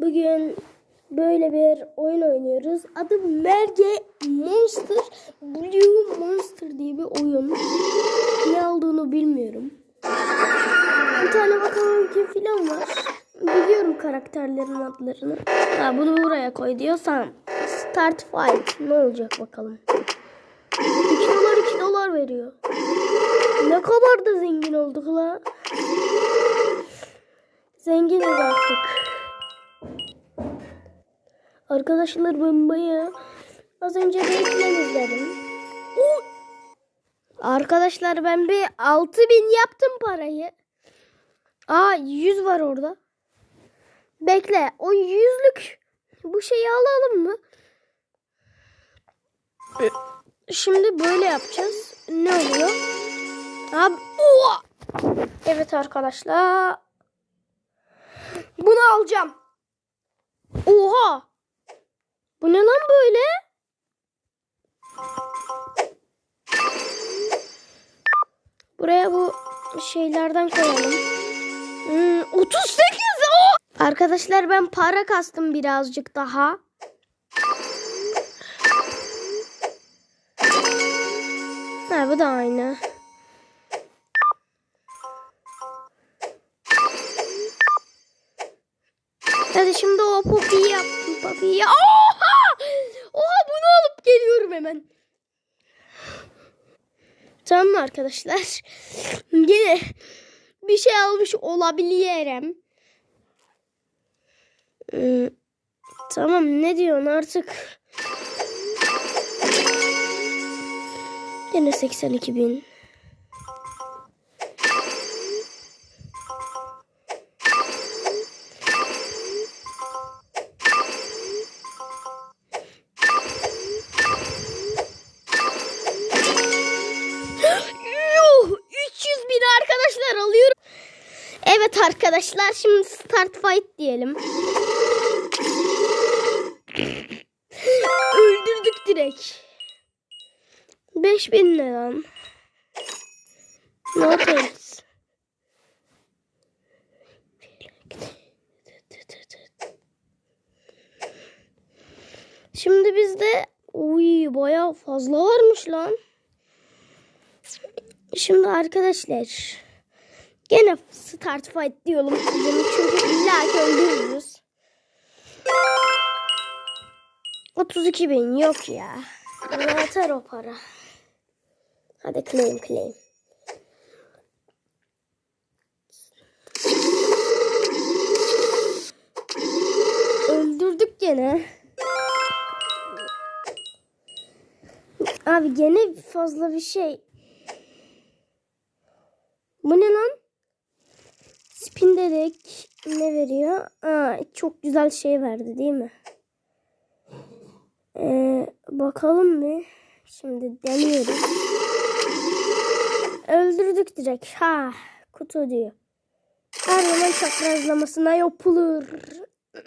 Bugün böyle bir oyun oynuyoruz. Adı Merge Monster Blue Monster diye bir oyun. Ne olduğunu bilmiyorum. Bir tane bakalım kim filan var. Biliyorum karakterlerin adlarını. Ha, bunu buraya koy diyorsan Start Fight. Ne olacak bakalım. 2 dolar 2 dolar veriyor. Ne kadar da zengin olduk la. Zenginiz artık. Arkadaşlar ben bayağı az önce reklam izledim. Arkadaşlar ben bir 6000 yaptım parayı. Aa 100 var orada. Bekle o yüzlük bu şeyi alalım mı? Şimdi böyle yapacağız. Ne oluyor? Abi! Evet arkadaşlar. Bunu alacağım. Oha! Bu ne lan böyle? Buraya bu şeylerden koyalım. Hmm, 38 o! Arkadaşlar ben para kastım birazcık daha. Ha bu da aynı. Hadi şimdi o popiyi yaptım popiyi. Oha! Oha bunu alıp geliyorum hemen. Tamam arkadaşlar? Yine bir şey almış olabilirim. Ee, tamam ne diyorsun artık? Yine 82 bin. Arkadaşlar şimdi start fight diyelim. Öldürdük direkt. 5000 ne lan? No thanks. Şimdi bizde uy bayağı fazla varmış lan. Şimdi arkadaşlar gene start fight diyorum çünkü illa ki öldürürüz. 32 bin yok ya. Bana yeter o para. Hadi claim claim. Öldürdük gene. Abi gene fazla bir şey. Bu ne lan? Spin dedik. Ne veriyor? Aa, çok güzel şey verdi değil mi? Ee, bakalım bir. Şimdi deniyoruz. Öldürdük direkt. Ha, kutu diyor. Her zaman çaprazlamasına yapılır.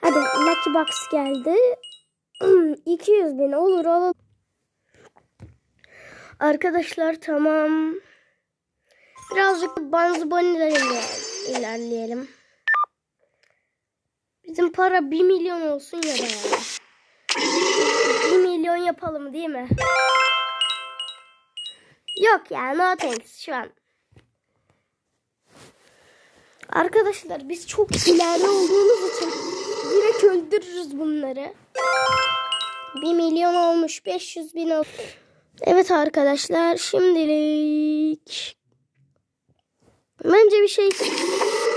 Hadi Lucky Box geldi. 200 bin olur alalım. Arkadaşlar tamam. Birazcık Bunny'lere ilerleyelim. Bizim para 1 milyon olsun ya da ya. 1 milyon yapalım değil mi? Yok ya no thanks şu an. Arkadaşlar biz çok ileride olduğumuz için direkt öldürürüz bunları. 1 milyon olmuş 500 bin olmuş. Evet arkadaşlar şimdilik bence bir şey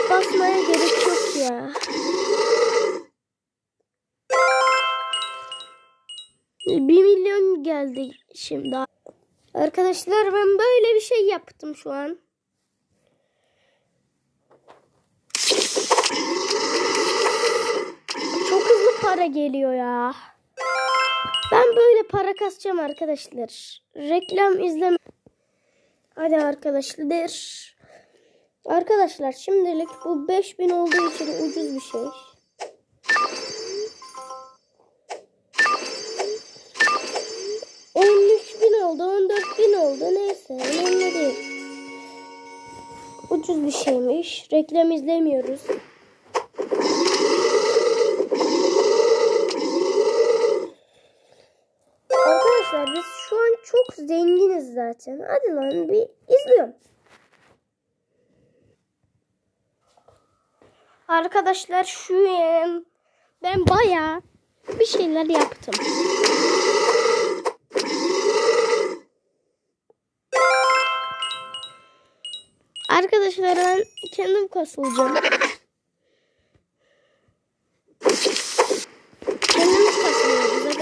basmaya gerek yok ya. Bir milyon geldi şimdi. Arkadaşlar ben böyle bir şey yaptım şu an. Çok hızlı para geliyor ya. Ben böyle para kasacağım arkadaşlar. Reklam izleme. Hadi arkadaşlar. Arkadaşlar şimdilik bu 5000 olduğu için ucuz bir şey. bin oldu, 14 bin oldu. Neyse, önemli değil. Ucuz bir şeymiş. Reklam izlemiyoruz. Arkadaşlar biz şu an çok zenginiz zaten. Hadi lan bir izliyorum. Arkadaşlar şu ben bayağı bir şeyler yaptım. Arkadaşlar ben kendim kasılacağım. Kendimiz kasılıyoruz.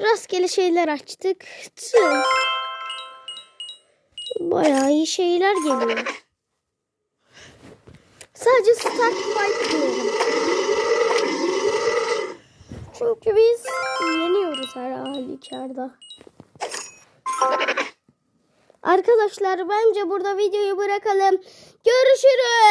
Rastgele şeyler açtık. Tüm. Bayağı iyi şeyler geliyor. Sadece start fight diyorum. Çünkü biz yeniyoruz her halükarda. Arkadaşlar bence burada videoyu bırakalım. Görüşürüz.